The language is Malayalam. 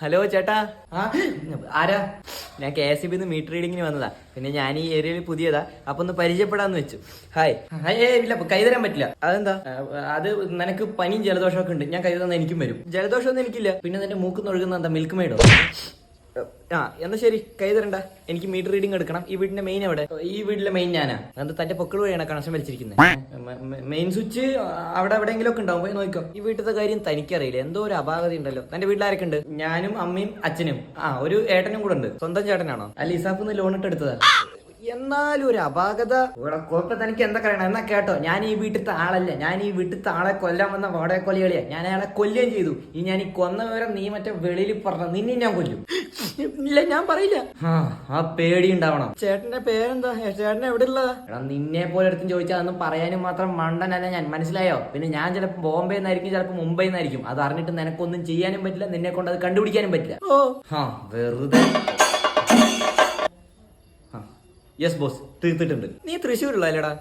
ഹലോ ചേട്ടാ. ആ ആരാ? ഞാൻ കെ എസ് ബിന്ന് മീറ്റർ റീഡിങ്ങിന് വന്നതാ. പിന്നെ ഞാൻ ഈ ഏരിയയിൽ പുതിയതാ. അപ്പൊ ഒന്ന് പരിചയപ്പെടാന്ന് വെച്ചു. ഹായ് ഹായ് ഏ ഇല്ല കൈ തരാൻ പറ്റില്ല. അതെന്താ? അത് നിനക്ക് പനിയും ജലദോഷമൊക്കെ ഉണ്ട്. ഞാൻ കൈ തന്ന എനിക്കും വരും. ജലദോഷമൊന്നും എനിക്കില്ല. പിന്നെ നിന്റെ മൂക്ക് ഒഴുകുന്ന എന്താ മിൽക്ക് മെയ്ഡോ ആ എന്നാ ശരി കൈ തരണ്ട. എനിക്ക് മീറ്റർ റീഡിംഗ് എടുക്കണം. ഈ വീടിന്റെ മെയിൻ എവിടെ? ഈ വീട്ടിലെ മെയിൻ ഞാനാ. അത് തന്റെ പൊക്കൾ വഴിയാണ് കണക്ഷൻ വലിച്ചിരിക്കുന്നത് മെയിൻ സ്വിച്ച് അവിടെ എവിടെയെങ്കിലും ഒക്കെ ഉണ്ടാവും. പോയി നോക്കോ ഈ വീട്ടിലത്തെ കാര്യം തനിക്കറിയില്ല. എന്തോ ഒരു അപാകത ഉണ്ടല്ലോ. തന്റെ വീട്ടിലാരൊക്കെ ഉണ്ട് ഞാനും അമ്മയും അച്ഛനും. ആ ഒരു ഏട്ടനും കൂടെ ഉണ്ട്. സ്വന്തം ചേട്ടനാണോ? അല്ല ഇസാഫ് ലോൺ ഇട്ട് എടുത്തതാ. എന്നാലും ഒരു അപാകത. ഇവിടെ കോപ്പ തനിക്ക് എന്താ പറയണം എന്നാ കേട്ടോ ഞാൻ ഈ വീട്ടിലത്തെ ആളല്ല. ഞാൻ ഈ വീട്ടിലത്തെ ആളെ കൊല്ലാൻ വന്ന വാടക കൊല്ലികളിയാ ഞാൻ അയാളെ കൊല്ലുകയും ചെയ്തു. ഈ ഞാൻ ഈ കൊന്ന വിവരം നീ മറ്റേ വെളിയിൽ പറഞ്ഞ നിന്നെ ഞാൻ കൊല്ലും. ഇല്ല ഞാൻ പറയില്ല. ആ ആ പേടി ഉണ്ടാവണം. ചേട്ടന്റെ പേരെന്താ? ചേട്ടൻ എവിടെ ഉള്ളതാ എടാ നിന്നെ പോലെ എടുത്തും ചോദിച്ചാൽ അതൊന്നും പറയാനും മാത്രം മണ്ടനല്ല ഞാൻ. മനസ്സിലായോ? പിന്നെ ഞാൻ ചിലപ്പോൾ ബോംബെ നിന്നായിരിക്കും ചിലപ്പോൾ മുംബൈ നിന്നായിരിക്കും. അത് അറിഞ്ഞിട്ട് നിനക്കൊന്നും ചെയ്യാനും പറ്റില്ല നിന്നെ കൊണ്ട് അത് കണ്ടുപിടിക്കാനും പറ്റില്ല. ഓ. ആ വെറുതെ. യെസ് ബോസ് തീർത്തിട്ടുണ്ട്. നീ തൃശ്ശൂരുള്ള അല്ലേടാ